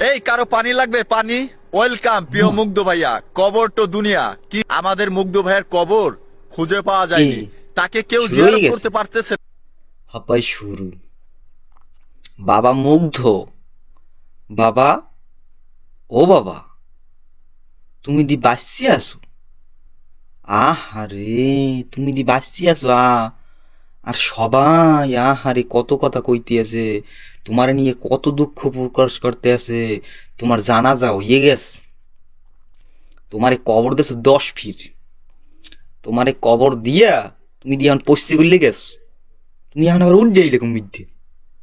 এই কারও পানি লাগবে? পানি? ওয়েলকাম প্রিয় মুগ্ধ ভাইয়া। কবর তো দুনিয়া। কি আমাদের মুগ্ধ ভাইয়ের কবর? খুঁজে পাওয়া যায়নি। তাকে কেউ জিয়ারত করতে পারতেছে হাপাই শুরু। বাবা মুগ্ধ। বাবা? ও বাবা তুমি দি বাসি আসো আহারে তুমি দি বাসি আসো আ আর সবাই আহারে কত কথা কইতে আছে তোমার নিয়ে কত দুঃখ প্রকাশ করতে আছে, তোমার জানা যাও ইয়ে গেছ। তোমারে কবর দেছো দশ ফিট। তোমারে কবর দিয়া তুমি দিয়ে এখন পশ্চি করলে গেছ। তুমি এখন আবার উঠে আইলে মিথ্যে?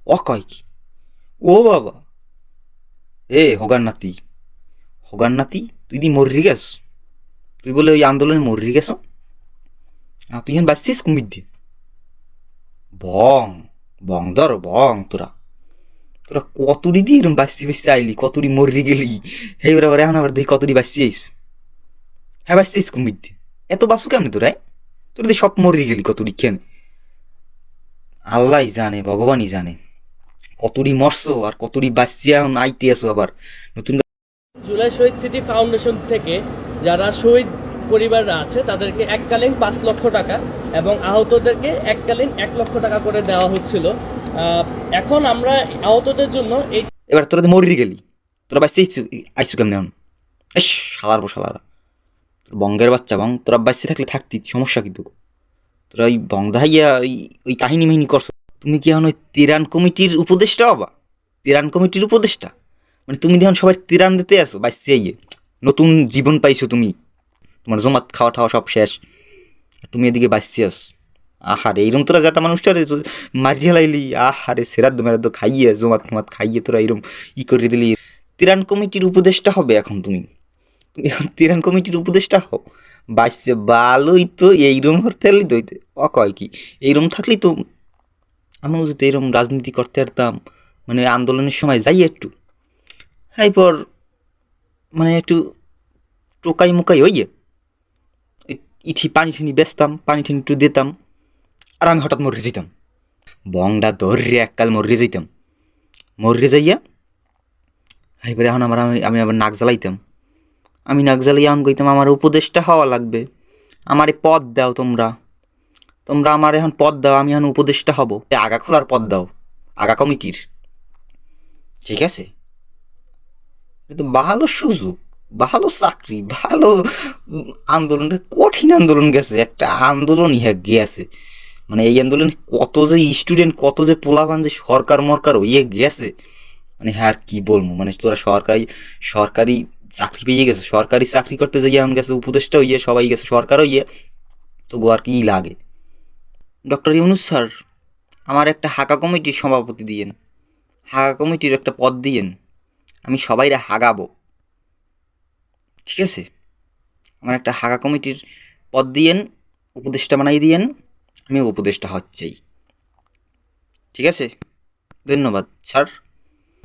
অকয় কি? ও বাবা। এ হগার নাতি হগার নাতি, তুই দি মরি গেছ। তুই বলে ওই আন্দোলনে মরি গেছ। তুই এখন বাঁচছিস কুমিদ্দি বং বং ধর, বং তোরা। তোরা কতটি দিয়ে এরম বাঁচছি বাঁচছি আইলি কতটি মরি গেলি? হেই ওরা এখন আবার দেখি কতটি বাঁচছি আইস। হ্যাঁ বাঁচছিস কুমিদ্দি এত বাসু কেমন তোরা তোরা দিয়ে সব মরি গেলি কতটি কেন? আল্লাহ জানে, ভগবানই জানে। কতটি মরছো আর কতটি বাঁচিয়া এখন আইতে আছো আবার। নতুন জুলাই শহীদ সিটি ফাউন্ডেশন থেকে যারা শহীদ পরিবাররা আছে, তাদেরকে এককালীন পাঁচ লক্ষ টাকা এবং আহতদেরকে এককালীন এক লক্ষ টাকা করে দেওয়া হচ্ছিল। এখন আমরা আহতদের জন্য এবার তোরা মরি গেলি। তোরা বাঁচতে আইসু কেমন এখন? এস বো শালারা। তোর বঙ্গের বাচ্চা, বং তোরা বাঁচতে থাকলে থাকতি, সমস্যা কিন্তু তোরা? ওই বং দাহাইয়া ওই ওই কাহিনী মাহিনী করছ। তুমি কি এখন ওই তিরান কমিটির উপদেষ্টা হবা? তিরান কমিটির উপদেষ্টা? মানে তুমি যখন সবাই তিরান দিতে আসো বাঁচতে আইয়ে, নতুন জীবন পাইছো তুমি। তোমার জমাত খাওয়া টাওয়া সব শেষ। তুমি এদিকে বাঁচতে আস। আহারে এইরকম তোরা যাতা মানুষটা মারিয়া লাইলি, আহারে সেরাদ্দ মেরাদ্দ খাইয়ে, জমাত ফমাত খাইয়ে তোরা এরম ই করে দিলি। তিরান কমিটির উপদেষ্টা হবে এখন তুমি। এখন তিরান কমিটির উপদেষ্টা হও। বাসছে ভালোই তো এইরকম করতে পারলি তো হইতে। অ, কয় কি? এইরকম থাকলেই তো আমরাও যদি এরকম রাজনীতি করতে পারতাম মানে আন্দোলনের সময় যাই একটু। হ্যাঁ পর মানে একটু টোকাই মোকাই হইয়ে ইঠি পানি ঠিনি বেচতাম, পানি ঠিনি একটু দিতাম। আর আমি হঠাৎ মরে যেতাম বংডা ধরে এককাল মরে যেতাম মরে যাইয়া এবারে এখন আমার আমি আমি আবার নাক জ্বালাইতাম। আমি নাক জ্বালাইয়া এখন কইতাম আমার উপদেশটা হওয়া লাগবে। আমারে পদ দাও তোমরা। তোমরা আমার এখন পদ দাও আমি এখন উপদেশটা হব। আগা খোলার পদ দাও। আগা কমিটির। ঠিক আছে? এটা তো ভালো সুযোগ ভালো চাকরি ভালো উম, আন্দোলন। কঠিন আন্দোলন গেছে একটা আন্দোলন ইহা গেছে মানে এই আন্দোলনে কত যে স্টুডেন্ট কত যে পোলাবান যে সরকার মরকার হইয়ে গেছে। মানে হ্যাঁ আর কি বলব? মানে তোরা সরকারি সরকারি চাকরি পেয়ে গেছে। সরকারি চাকরি করতে যাই এমন গেছে, উপদেষ্টা হইয়ে, সবাই গেছে, সরকার হইয়ে তো গো আর কি লাগে? ডক্টর ইউনুস স্যার, আমার একটা হাকা কমিটির সভাপতি দিয়েন। হাগা কমিটির একটা পদ দিয়েন। আমি সবাইরে হাগাবো। ঠিক আছে? আমার একটা হাগা কমিটির পদ দিয়েন, উপদেষ্টা বানাই দিয়েন। আমি উপদেষ্টা হচ্ছেই ঠিক আছে? ধন্যবাদ স্যার।